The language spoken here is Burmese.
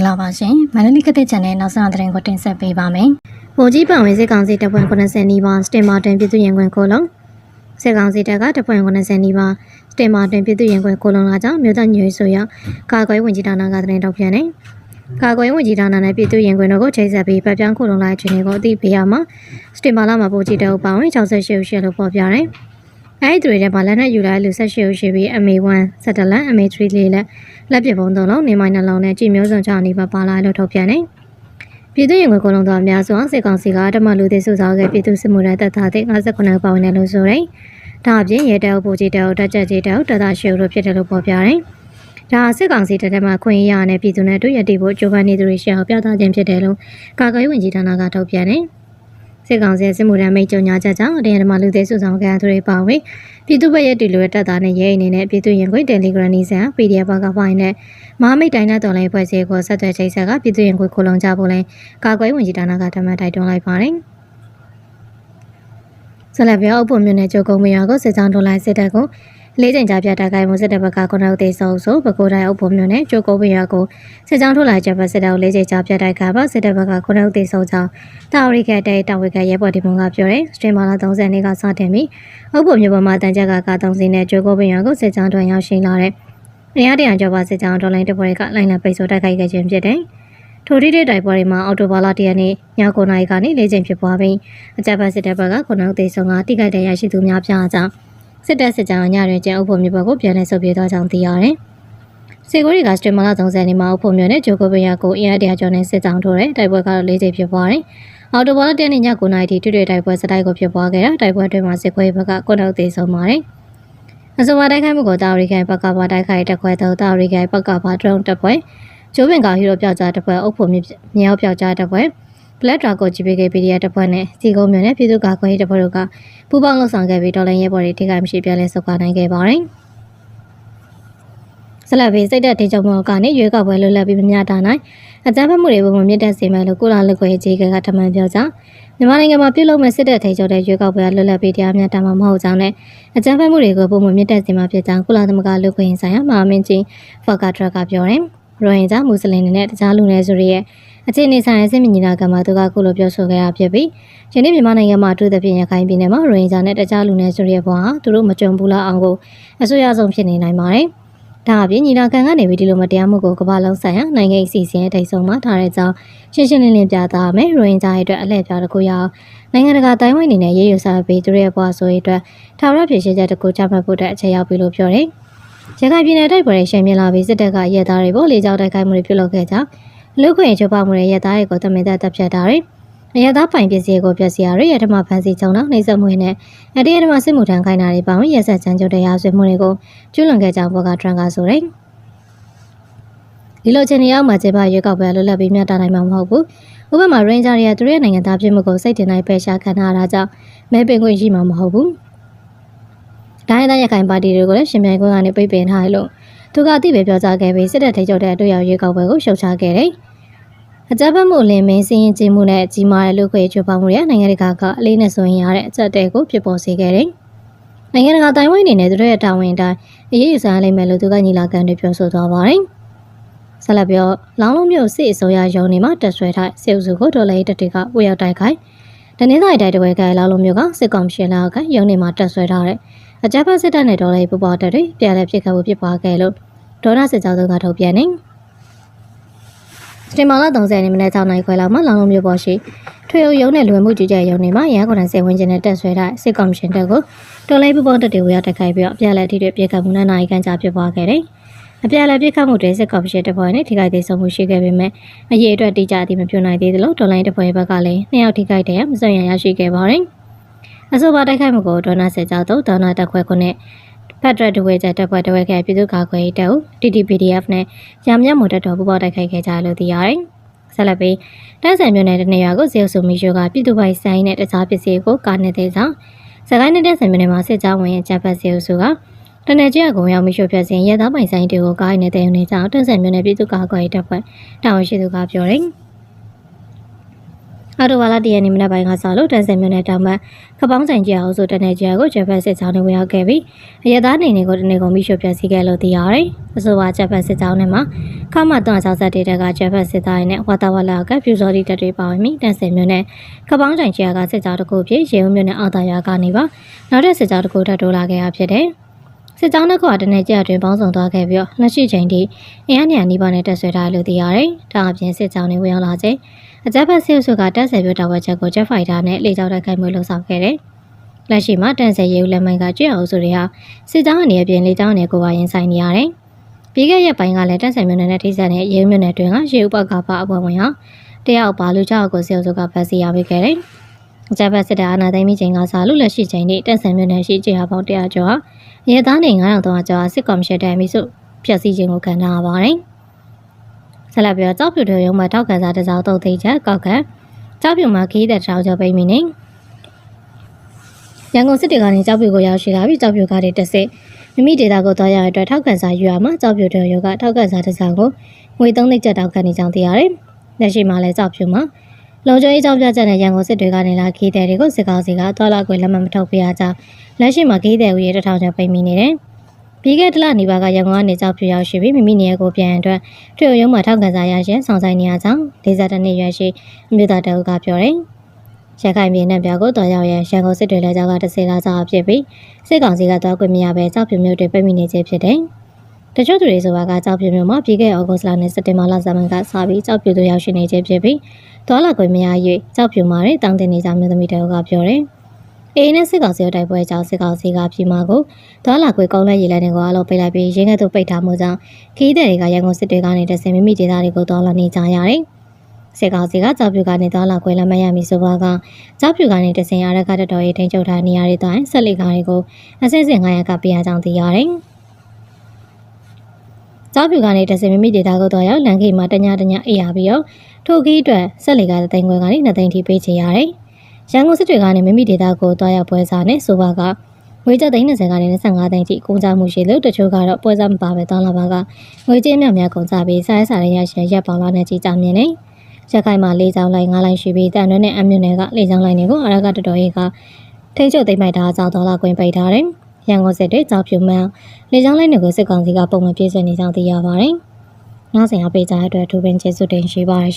္ဂလာပါရှင်မန္တလေးကတဲ့ channel နောက်ဆုံးသတင်းကိုတင်ဆက်ပေးပါမယ်။ဗိုလ်ကြီးပောင်ဝင်းစစ်ကောင်စီတပ်ဖွဲ့90နီးပါးစတင်မာတင်ပြည်သူရင်ခွင်ကိုလုံးစစ်ကောင်စီတပ်ကတပ်ဖွဲ့90နီးပါးစတင်မာတင်ပြည်သူရင်ခွင်ကိုလုံးလာကြောင်းမြို့သားညွေဆိုရကာကွယ်ဝင်ကြီးဌာနကသတင်းထုတ်ပြန်နေ။ကာကွယ်ဝင်ကြီးဌာနနဲ့ပြည်သူရင်ခွင်တို့ကိုချိန်ဆက်ပြီးပတ်ပြောင်းခုလုံးလိုက်ခြင်းတွေကိုအသိပေးရမှာစတင်မာလာမှာဗိုလ်ကြီးတပ်ဦးပောင်ဝင်း68ဦးရှိလို့ပေါ်ပြတယ်။ အဲဒီတွေထဲမှာလက်နဲ့ယူလာလူ18ဦးရှိပြီး MA1 17လန် MA3 လေးလက်လက်ပစ်ပုံသုံးလုံးနေမိုင်းနှလုံးနဲ့ကြည်မျိုးစုံချနီးပါပါလာလို့ထုတ်ပြန်နေ။ပြည်သူ့ရင်ခွင်ကိုလုံးတော်များစွာစစ်ကောင်စီကဓမ္မလူသည်စုဆောင်းခဲ့ပြည်သူစစ်မှုထမ်းတပ်သားတွေ59ပါဝင်တယ်လို့ဆိုရယ်။ဒါအပြင်ရဲတပ်အုပ်ဗိုလ်ကြီးတပ်အုပ်တပ်ချက်ကြီးတပ်အုပ်တပ်သားရှေ့တို့ဖြစ်တယ်လို့ဖော်ပြတယ်။ဒါစစ်ကောင်စီတပ်ထဲမှာခွင့်ရရတဲ့ပြည်သူနဲ့တို့ရည်တည်ဖို့ကြိုးပမ်းနေသူတွေရှေ့အောင်ပြသခြင်းဖြစ်တယ်လို့ကာကွယ်ဝင်ကြီးဌာနကထုတ်ပြန်တယ်။ စစ်ကောင်စီစစ်မှုထမ်းမိတ်ကြုံညာချက်ကြောင့်တရားဓမ္မလူသည်စုဆောင်းခဲ့သူတွေပါဝင်ပြည်သူ့ဘက်ရဲ့တီလိုတပ်သားနဲ့ရဲအနေနဲ့ပြည်သူရင်ခွင် Telegram နီးစံ PDF ဘက်ကပိုင်းနဲ့မဟာမိတ်တိုင်းနဲ့တော်လိုင်းဖွဲ့စည်းကိုဆက်သွယ်ချိတ်ဆက်ကပြည်သူရင်ခွင်ခိုလုံကြဖို့လဲကာကွယ်ဝင်ကြီးဌာနကဓမ္မတိုက်တွန်းလိုက်ပါတယ်။ဆက်လက်ပြောအုပ်ဖို့မြို့နယ်ချုပ်ကုန်းမရကိုစစ်ကြောင်းထိုးလိုက်စစ်တပ်ကို လေးချိန်ကြာပြတိုက်ခိုက်မှုစစ်တပ်ဘက်ကခုနုပ်သေးဆုံးဆိုပဲခူးတိုင်းအုပ်ဖို့မြို့နယ်ချုပ်ကုန်းမရကိုစစ်ကြောင်းထိုးလိုက်ချက်ပဲစစ်တပ်ကိုလေးချိန်ကြာပြတိုက်ခိုက်ပါစစ်တပ်ဘက်ကခုနုပ်သေးဆုံးကြောင်းတာဝရီကတဲ့တာဝီကရဲဘော်ဒီမုံကပြောတယ်စတင်မာလာ30နှစ်ကစတင်ပြီးအုပ်ဖို့မြို့ပေါ်မှာတန်ကြပ်ကကား3စီးနဲ့ချုပ်ကုန်းမရကိုစစ်ကြောင်းထွန်ရောက်ရှိလာတဲ့အင်အားတရာကျော်ပါစစ်ကြောင်းဒေါ်လိုင်းတပွဲကလိုင်းလံပိတ်ဆို့တိုက်ခိုက်ခဲ့ခြင်းဖြစ်တယ်။ထိုတိတဲ့တိုက်ပွဲတွေမှာအော်တိုဘာလတရက်နေ့ည9:00နာရီကနေ၄ချိန်ဖြစ်ပွားပြီးအကြမ်းဖက်စစ်တပ်ဘက်ကခုနဦးသေးဆုံးကတိခိုက်တဲ့ရရှိသူများပြားကြောင်း စစ်တပ်စစ်ကြောင်းညရဲကျဲအုပ်ဖို့မြို့ဘက်ကိုပြန်လည်ဆုတ်ပြေသွားကြောင်းသိရတယ်။စေကိုရီကစတမလာ30နေမှာအုပ်ဖို့မြို့နဲ့ဂျိုကိုဘယာကိုအင်အားတရာကျော်နဲ့စစ်ကြောင်းထိုးတဲ့တိုက်ပွဲကတော့၄ချိန်ဖြစ်ပွားတယ်။အော်တိုဘာလတရက်နေ့ည9:00နာရီထိတွေ့တွေ့တိုက်ပွဲစတိုက်ကိုဖြစ်ပွားခဲ့တာတိုက်ပွဲအတွင်းမှာစစ်ခွေးဘက်ကခုနဦးသေးဆုံးပါတယ်။အဆိုပါတိုက်ခိုက်မှုကိုတာဝရီခိုင်ဘက်ကပါတိုက်ခိုက်တက်ခွဲတော့တာဝရီခိုင်ဘက်ကပါဒရုန်းတက်ပွဲကျိုးပင်ကောင်ဟီရိုပြောက်ကြားတက်ပွဲအုပ်ဖို့မြေမြောက်ပြောက်ကြားတက်ပွဲ Black Dragon GPK PDF တက်ပွဲနဲ့စီကုန်းမြို့နယ်ပြည်သူ့ကာကွယ်ရေးတပ်ဖွဲ့တို့ကပူးပေါင်းလှုပ်ဆောင်ခဲ့ပြီးတော်လိုင်းရဲဘော်တွေထိခိုက်မရှိပြန်လဲဆုတ်ခွာနိုင်ခဲ့ပါတယ်။ဆလတ်ဘေးစိတ်သက်ဒေချုပ်မောကနေရွေးကောက်ပွဲလွတ်လပ်ပြီးမများတာနိုင်အကြမ်းဖက်မှုတွေပုံမှန်မြင့်တက်စေမယ်လို့ကုလာလက်ခွေကြီးကထမှန်ပြောကြားမြန်မာနိုင်ငံမှာပြုလုပ်မဲ့စစ်တပ်ထိချုပ်တဲ့ရွေးကောက်ပွဲလွတ်လပ်ပြီးတရားမျှတမှာမဟုတ်ကြောင်းနဲ့အကြမ်းဖက်မှုတွေကိုပုံမှန်မြင့်တက်စေမှာဖြစ်ကြောင်းကုလသမဂ္ဂလူ့ခွင့်ရေးဆိုင်ရာမဟာမင်းကြီးဖော်ကာထရကပြောတယ်။ရိုဟင်ဂျာမွတ်စလင်တွေနဲ့တခြားလူနည်းစုတွေရဲ့အခြေအနေဆိုင်ရာစစ်မြင့်ညီလာခံမှာသူကခုလိုပြောဆိုခဲ့တာဖြစ်ပြီးယနေ့မြန်မာနိုင်ငံမှာအထူးသဖြင့်ရခိုင်ပြည်နယ်မှာရိုဟင်ဂျာနဲ့တခြားလူနည်းစုတွေရဲ့ဘဝဟာသူတို့မကြုံဘူးလားအောင်ကိုအဆိုးရဆုံးဖြစ်နေနိုင်ပါတယ်။ဒါအပြင်ညီလာခံကနေပြီးဒီလိုမတရားမှုကိုကမ္ဘာလုံးဆိုင်ရာနိုင်ငံအစီအစဉ်အထိတ်ဆုံးမှာထားတဲ့အကြောင်းရှင်းရှင်းလင်းလင်းပြသရမယ်။ရိုဟင်ဂျာရဲ့အတွက်အလှည့်ပြတစ်ခုရအောင်နိုင်ငံတကာတိုင်းဝိုင်းအနေနဲ့ရေယူစားပြီးသူတို့ရဲ့ဘဝဆိုရေးအတွက်ထာဝရဖြစ်ရှင်းချက်တစ်ခုချမှတ်ဖို့အတွက်အခြေရောက်ပြီလို့ပြောတယ်။ရခိုင်ပြည်နယ်တိုက်ပွဲတွေရှမ်းမြလာပြီးစစ်တပ်ကရဲသားတွေပေါ်လေကြောင်းတိုက်ခိုက်မှုတွေပြုလုပ်ခဲ့ကြောင်း လူခွင့်ချိုးဖောက်မှုတွေရဲသားတွေကိုတမင်သက်တပ်ဖြတ်တာတွေအရသာပိုင်ပစ္စည်းကိုပျက်စီးရတွေရထမဖန်စီချုံတော့နှိမ့်ဆက်မှုတွေနဲ့အတေးရထမစစ်မှုထမ်းခိုင်းတာတွေပေါင်းရဲဆက်ချမ်းကျုပ်တရားဆွေးမှုတွေကိုကျူးလွန်ခဲ့ကြောင်းဘောကထရန်ကဆိုတယ်ဒီလိုချင်းရောက်မှကျေပါရွေးကောက်ပွဲလွတ်လပ်ပြီးမြတ်တာနိုင်မှာမဟုတ်ဘူးဥပမာရင်းဂျာတွေကသူတို့ရဲ့နိုင်ငံသားပြည်မှုကိုစိတ်တင်နိုင်ပယ်ရှားခံထားတာကြောင့်မဲပင်ခွင့်ရှိမှာမဟုတ်ဘူးဒိုင်းသားရခိုင်ပါတီတွေကိုလည်းရှင်မြိုင်ခွင့်ကနေပိတ်ပင်ထားတယ်လို့ သူကအသိပဲပြောကြားခဲ့ပြီးစစ်တပ်ထိချုပ်တဲ့အတွေ့အကြုံရွေးကောက်ပွဲကိုရှုတ်ချခဲ့တယ်အကြမ်းဖက်မှုလင်မင်းစည်ရင်ကျင်းမှုနဲ့ကြီးမားတဲ့လူခွေချိုးဖောက်မှုတွေနိုင်ငံတကာကအလေးနဲ့ဆိုရင်ရတဲ့အချက်တဲကိုဖြစ်ပေါ်စေခဲ့တယ်။နိုင်ငံတကာတိုင်းဝိုင်းအနေနဲ့သူတို့ရဲ့တာဝန်တိုင်းအရေးယူဆောင်လိမ့်မယ်လို့သူကညီလာခံတွေပြောဆိုသွားပါတယ်။ဆက်လက်ပြောလောင်းလုံးမြို့စစ်အစိုးရရုံးနေမှာတက်ဆွဲထားစေအုပ်စုကိုဒေါ်လာရေးတက်တွေကဝေရောက်တိုက်ခိုက်တနင်္လာရီတိုင်းတဝဲကလောင်းလုံးမြို့ကစစ်ကောင်ရှင်လာကရုံးနေမှာတက်ဆွဲထားတဲ့ အကြမ်းဖက်စစ်တပ်နဲ့ဒေါ်လာရေးပူပေါတက်တွေပြန်လည်ဖြစ်ခတ်မှုဖြစ်ပွားခဲ့လို့ဒေါ်နာစစ်ကြောင်းကထုတ်ပြန်နေ။စတင်မာလာ30နှစ်မနေ့6နိုင်ခွဲလောက်မှာလောင်လုံးမျိုးပေါ်ရှိထွေအုပ်ရုံးနဲ့လူဝင်မှုကြီးကြပ်ရုံးတွေမှာရန်ကုန်တိုင်းစေဝင်ကျင်နဲ့တက်ဆွဲထားစစ်ကော်မရှင်တက်ကိုတော်လိုက်ပူပေါတက်တွေဝေရောက်တက်ခိုက်ပြီးတော့အပြက်လက်ထိတွေပြေခတ်မှုနဲ့နိုင်ကန်ကြဖြစ်ပွားခဲ့တယ်။အပြက်လက်ပြေခတ်မှုတွေစစ်ကော်မရှင်တက်ဖွဲ့နဲ့ထိခိုက်သေးဆုံးမှုရှိခဲ့ပေမဲ့အရေးအတွက်တိကျအသိမပြုနိုင်သေးသလိုတော်လိုင်းတက်ဖွဲ့ဘက်ကလည်းနှစ်ယောက်ထိခိုက်တဲ့မစွန့်ရရရှိခဲ့ပါတယ်။ အဆိုပါတိုက်ခိုက်မှုကိုဒေါနာစစ်ကြောတို့ဒေါနာတက်ခွဲခွနဲ့ဖက်ဒရယ်ဒဝဲချက်တပ်ဖွဲ့တဝဲခဲ့ပြည်သူ့ကာကွယ်ရေးတပ်ဦး TTPDF နဲ့ရမမြမို့တက်တော်ပူပေါတိုက်ခိုက်ခဲ့ကြလို့သိရတယ်။ဆက်လက်ပြီးတန်းဆန်မြို့နယ်တနေရာကိုဇေယျဆူမီရှိုကပြည်သူ့ပိုင်ဆိုင်နဲ့တခြားပစ္စည်းကိုကာနေသေးဆောင်စကိုင်းနဲ့တန်းဆန်မြို့နယ်မှာစစ်ကြောင်းဝင်ရဲ့တပ်ဖက်ဇေယျဆူကတနေကျကုံရောက်မိရှို့ဖြတ်စဉ်ရဲသားပိုင်ဆိုင်တွေကိုကားနေတဲ့နေကြောင်းတန်းဆန်မြို့နယ်ပြည်သူ့ကာကွယ်ရေးတပ်ဖွဲ့တာဝန်ရှိသူကပြောတယ်။ အော်တိုဝါလာတရနေ့မနက်ပိုင်းကစလို့တန်ဆယ်မြို့နယ်တောင်ပိုင်းခပောင်းဆိုင်ကျအောင်ဆိုတနေကျကိုဂျပန်စစ်ကြောင်းတွေဝင်ရောက်ခဲ့ပြီးအရသားနေနေကိုတနေကုန်မိရှုပြစီခဲ့လို့သိရတယ်။အဆိုပါဂျပန်စစ်ကြောင်းတွေမှာခမတ်360တေတကဂျပန်စစ်သားတွေနဲ့ဝါတာဝလာကပြူစော်ဒီတပ်တွေပါဝင်ပြီးတန်ဆယ်မြို့နယ်ခပောင်းဆိုင်ကျကစစ်ကြောင်းတစ်ခုဖြစ်ရေဦးမြို့နယ်အောက်တာယာကနေပါနောက်တဲ့စစ်ကြောင်းတစ်ခုထပ်တိုးလာခဲ့ရဖြစ်တယ်။စစ်ကြောင်းတစ်ခုကတနေကျအတွင်းပေါင်းစုံသွားခဲ့ပြီးတော့လက်ရှိချိန်ထိအင်အားနေရာနီးပါးနဲ့တက်ဆွဲထားလို့သိရတယ်။ဒါအပြင်စစ်ကြောင်းတွေဝင်ရောက်လာခြင်း အကြမ်းဖက်ဆဲဆုကတက်ဆယ်ပြတာဝက်ချက်ကိုဂျက်ဖိုက်တာနဲ့လေကြောင်းတိုက်ခိုက်မှုလှုပ်ဆောင်ခဲ့တယ်။လက်ရှိမှာတန်ဆယ်ရေဦးလက်မိုင်းကကြွအောင်ဆိုတွေဟာစစ်ကြောင်းအနေအပြင်လေကြောင်းအနေကိုပါရင်ဆိုင်နေရတယ်။ပြီးခဲ့ရက်ပိုင်းကလည်းတန်ဆယ်မြို့နယ်နဲ့ထိစပ်တဲ့ရေဦးမြို့နယ်တွင်ကရေဦးပကပါအပွဲဝင်ဟာတယောက်ပါလူကြောက်ကိုဆဲဆုကဖက်စီရပေးခဲ့တယ်။အကြမ်းဖက်စစ်တပ်အာဏာသိမ်းပြီးချိန်ကစားလို့လက်ရှိချိန်ထိတန်ဆယ်မြို့နယ်ရှိကျေဟာပေါင်း100ကျော်ဟာရဲသားနေ9300ကျော်ဟာစစ်ကော်မရှင်တိုင်ပြီးစုဖျက်ဆီးခြင်းကိုခံထားရပါတယ်။ ဆက်လက်ပြီးတော့ကြောက်ဖြူတွေရုံးမှာတောက်ကန်စားတစ်စောင်းတုတ်သိချက်ကောက်ကန်ကြောက်ဖြူမှာခီးတဲ့တောင်ကျော်ပိတ်မိနေရန်ကုန်စစ်တေကနေကြောက်ဖြူကိုရောက်ရှိလာပြီးကြောက်ဖြူကားတွေတက်စစ်မိမိဒေတာကိုသွားရတဲ့အတွက်ထောက်ကန်စားယူရမှာကြောက်ဖြူတွေရုံးကထောက်ကန်စားတစ်စောင်းကိုငွေ3သိန်းကျပ်တောက်ကန်နေကြောင်းသိရတယ်။လက်ရှိမှာလည်းကြောက်ဖြူမှာလုံခြုံရေးကြောင့်ပြချက်နဲ့ရန်ကုန်စစ်တွေကနေလာခီးတဲ့တွေကိုစစ်ကောင်းစီကသွားလာခွင့်လက်မှတ်မထုတ်ပြရကြောင်းလက်ရှိမှာခီးတဲ့ဦးရေတစ်ထောင်ကျော်ပိတ်မိနေတယ်။ ပြီးခဲ့တဲ့လနေပါကရန်ကုန်ကနေကြောက်ဖြူရောက်ရှိပြီးမိမိနေရာကိုပြန်အတွက်ထွေရုံးမှာထောက်ကန်စားရရှင်ဆောင်ဆိုင်နေရကြောင်း40တနှစ်ရွယ်ရှိအမျိုးသားတအုပ်ကပြောတယ်။ရခိုင်ပြည်နယ်ပြကိုတော်ရောက်ရန်ရန်ကုန်စစ်တွေလည်းကြောက်ကတစ်စေလာစားဖြစ်ပြီးစစ်ကောင်စီကသွားခွင့်မရဘဲကြောက်ဖြူမျိုးတွေပိတ်မိနေခြင်းဖြစ်တယ်။တချို့သူတွေဆိုတာကကြောက်ဖြူမျိုးမှာပြီးခဲ့ဩဂုတ်လနဲ့စက်တင်ဘာလဇာမန်ကစပြီးကြောက်ဖြူတို့ရောက်ရှိနေခြင်းဖြစ်ပြီးသွားလာခွင့်မရ၍ကြောက်ဖြူမှာတဲ့တောင်းတင်နေကြမျိုးသမီးတအုပ်ကပြောတယ်။ အေးနဲ့စစ်ကောင်စီတို့တိုက်ပွဲကြောင့်စစ်ကောင်စီကပြည်မာကိုသွားလာခွင့်ကောင်းလဲရည်လဲနေကိုအလုံးပိတ်လိုက်ပြီးရင်းကဲ့သို့ပိတ်ထားမှုကြောင့်ခီးတဲ့တွေကရန်ကုန်စစ်တွေကနေတဆင်မိမိဒေသတွေကိုသွားလာနေကြရတယ်။စစ်ကောင်စီကကြောက်ဖြူကနေသွားလာခွင့်လက်မရမီဆိုပါကကြောက်ဖြူကနေတဆင်ရတဲ့ကတတော်ရေးထိန်းချုပ်ထားနေရတဲ့တိုင်ဆက်လက်ကားတွေကိုအစစ်စစ်900ကပေးရကြောင်းသိရတယ်။ကြောက်ဖြူကနေတဆင်မိမိဒေသကိုတော့ရောက်လန်ခေမှာတညတညအေးရပြီးတော့ထိုခီးအတွက်ဆက်လက်ကားတဲ့တိုင်ခွဲကနေ2သိန်းထိပေးချေရတယ်။ ရန်ကုန်စစ်တွေကနေမိမိဒေသကိုတော့ရောက်ပွဲစားနဲ့ဆိုပါကငွေကျပ်သိန်း20ကနေ25သိန်းထိကုန်ကြမှုရှိလို့တချို့ကတော့ပွဲစားမပါပဲတောင်းလာပါကငွေကြေးများများကုန်ကြပြီးစားရစားရရရှင်ရက်ပေါင်လာနဲ့ကြီးကြမြင်နေရခိုင်မှာ၄ချောင်းလိုက်၅လိုက်ရှိပြီးတန်ရွက်နဲ့အမြို့နယ်က၄ချောင်းလိုက်တွေကိုအရကတတော်ရေးကထိန်းချုပ်သိမ်းပိုက်တာအကြောင်းတော်လာခွင့်ပိတ်ထားတယ်ရန်ကုန်စစ်တွေကြောက်ဖြူမှန်း၄ချောင်းလိုက်တွေကိုစစ်ကောင်စီကပုံမှန်ပြည့်စုံနေကြောင်းသိရပါတယ်နောက်ဆိုင်အပေးကြတဲ့အတွက်ထူပင်ကျေးဇူးတင်ရှိပါတယ်